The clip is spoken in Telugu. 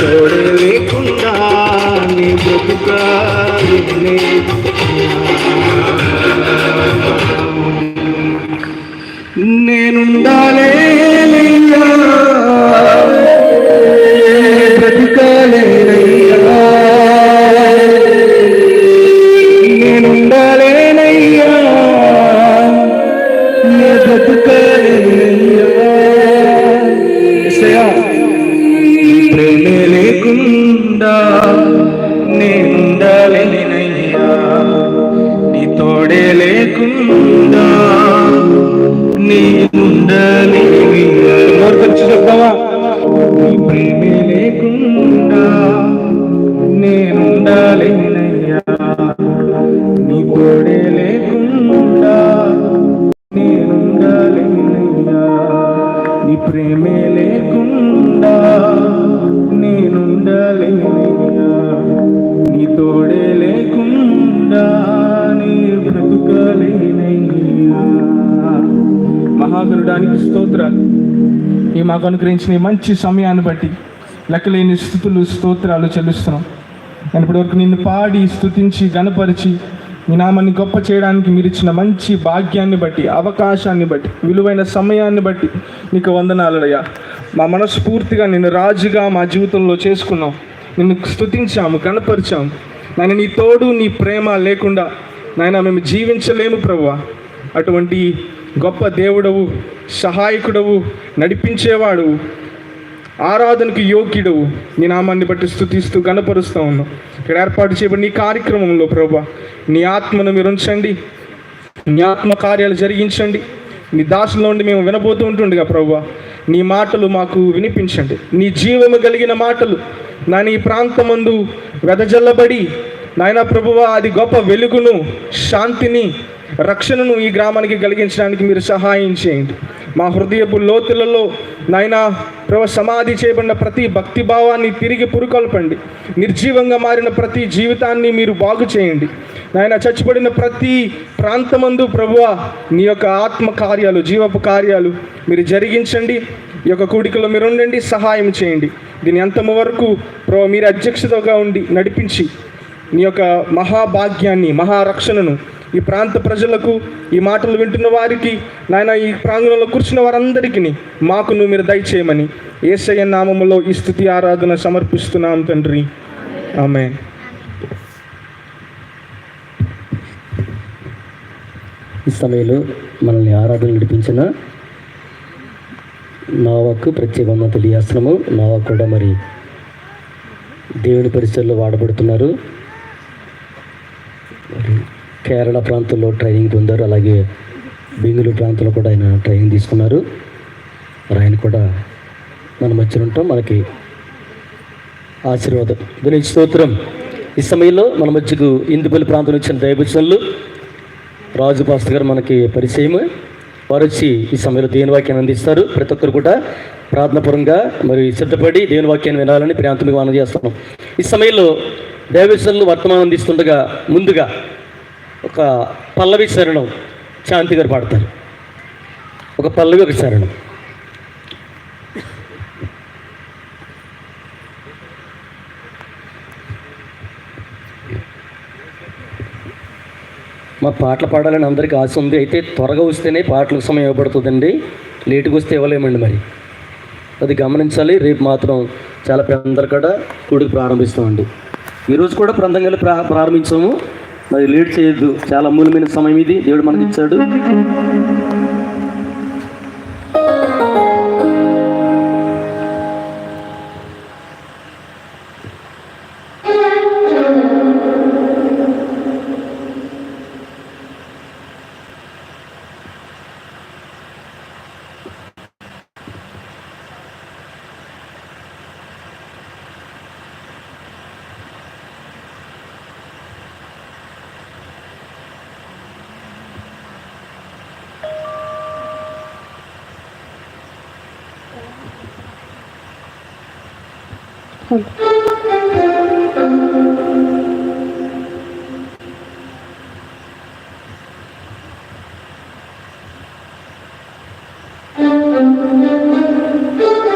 తోడే లేకుండా నీ బ్రతుకాలే నేనుండాలే బ్రతుకాలేనయ్యా నేనుండాలేనయ్యా నిండలేనయ్యా నీ తోడే లేకుండా నీ ఉండాలి నోరుకొచ్చి చెప్తావా నీ ప్రేమే లేకుండా నేనుండలేనయ్యా నీ తోడే లేకుండా నేనుండలేనయ్యా నీ ప్రేమే లేకుండా నేనుండాలేనయ్యా నీ తోడే లేకుండా నీ బ్రతుకలేనయ్యా. మహాగరుడానికి స్తోత్రాలు. ఈ మాకు అనుగ్రహించిన మంచి సమయాన్ని బట్టి లెక్కలేని స్థుతులు స్తోత్రాలు చెల్లిస్తున్నాం. నేను ఇప్పటివరకు నిన్ను పాడి స్తుతించి గనపరిచి మీ నామాన్ని గొప్ప చేయడానికి మీరు ఇచ్చిన మంచి భాగ్యాన్ని బట్టి అవకాశాన్ని బట్టి విలువైన సమయాన్ని బట్టి నీకు వందనాలయ్యా. మా మనస్ఫూర్తిగా నిన్ను రాజుగా మా జీవితంలో చేసుకున్నాం. నిన్ను స్థుతించాము గణపరిచాము నాయన నీ తోడు నీ ప్రేమ లేకుండా నాయన మేము జీవించలేము ప్రభు అటువంటి గొప్ప దేవుడవు సహాయకుడవు నడిపించేవాడు ఆరాధనకు యోగ్యుడు నీ నామాన్ని బట్టి స్థుతిస్తూ గణపరుస్తూ ఉన్నాం. ఇక్కడ ఏర్పాటు చేయబడిన ఈ కార్యక్రమంలో ప్రభా నీ ఆత్మను మీరు ఉంచండి. నీ ఆత్మ కార్యాలు జరిగించండి. నీ దాసులో ఉండి మేము వినబోతూ ఉంటుండగా ప్రభా నీ మాటలు మాకు వినిపించండి. నీ జీవము కలిగిన మాటలు నా నీ ప్రాంతమందు వెదజల్లబడి నాయన ప్రభువ అది గొప్ప వెలుగును శాంతిని రక్షణను ఈ గ్రామానికి కలిగించడానికి మీరు సహాయం చేయండి. మా హృదయపు లోతులలో నాయనా ప్రభు సమాధి చేయబడిన ప్రతి భక్తి భావాన్ని తిరిగి పురుకొల్పండి. నిర్జీవంగా మారిన ప్రతి జీవితాన్ని మీరు బాగు చేయండి. నాయన చచ్చిపడిన ప్రతి ప్రాంతమందు ప్రభువ నీ యొక్క ఆత్మ కార్యాలు జీవపు కార్యాలు మీరు జరిగించండి. ఈ యొక్క కూడికలో మీరు ఉండండి సహాయం చేయండి. దీని అంతము వరకు ప్రభు మీరు అధ్యక్షతగా ఉండి నడిపించి నీ యొక్క మహాభాగ్యాన్ని మహారక్షణను ఈ ప్రాంత ప్రజలకు ఈ మాటలు వింటున్న వారికి నాయన ఈ ప్రాంగణంలో కూర్చున్న వారందరికీ నువ్వు మీరు దయచేయమని ఏసయ్య నామములో ఈ స్థుతి ఆరాధన సమర్పిస్తున్నాం తండ్రి. ఆమె ఈ సమయంలో మనల్ని ఆరాధన నడిపించిన నావకు ప్రత్యేకంగా తెలియజేస్తున్నాము. నావకు కూడా మరి దేవుని పరిసరలో వాడబడుతున్నారు. మరి కేరళ ప్రాంతంలో ట్రైనింగ్ పొందారు. అలాగే బెంగళూరు ప్రాంతంలో కూడా ఆయన ట్రైనింగ్ తీసుకున్నారు. మరి ఆయన కూడా మన మధ్యన ఉంటాం. మనకి ఆశీర్వాదం. దీని స్తోత్రం. ఈ సమయంలో మన మధ్యకు ఇందుపల్లి ప్రాంతం వచ్చిన దయభూషణలు రాజు పాస్టర్ గారు మనకి పరిచయం వారు వచ్చి ఈ సమయంలో దేవుని వాక్యాన్ని అందిస్తారు. ప్రతి ఒక్కరు కూడా ప్రార్థనపరంగా మరి సిద్ధపడి దేవుని వాక్యాన్ని వినాలని ప్రాంతం మనం చేస్తున్నాం. ఈ సమయంలో దైవచనులు వర్తమానం అందిస్తుండగా ముందుగా ఒక పల్లవి శరణం శాంతి గారు పాడతారు. ఒక పల్లవి ఒక శరణం. మా పాటలు పాడాలని అందరికీ ఆశ ఉంది. అయితే త్వరగా వస్తేనే పాటలకు సమయం ఇవ్వబడుతుందండి. లేటుగా వస్తే ఇవ్వలేమండి మరి. అది గమనించాలి. రేపు మాత్రం చాలా అందరు కూడా కూడికి ప్రారంభిస్తామండి. ఈరోజు కూడా ప్రాంతంగా ప్రా ప్రారంభించాము. మరి లేట్ చేయొద్దు. చాలా అమూల్యమైన సమయం ఇది. దేవుడు మనకి ఇచ్చాడు. Hadi. Thank you.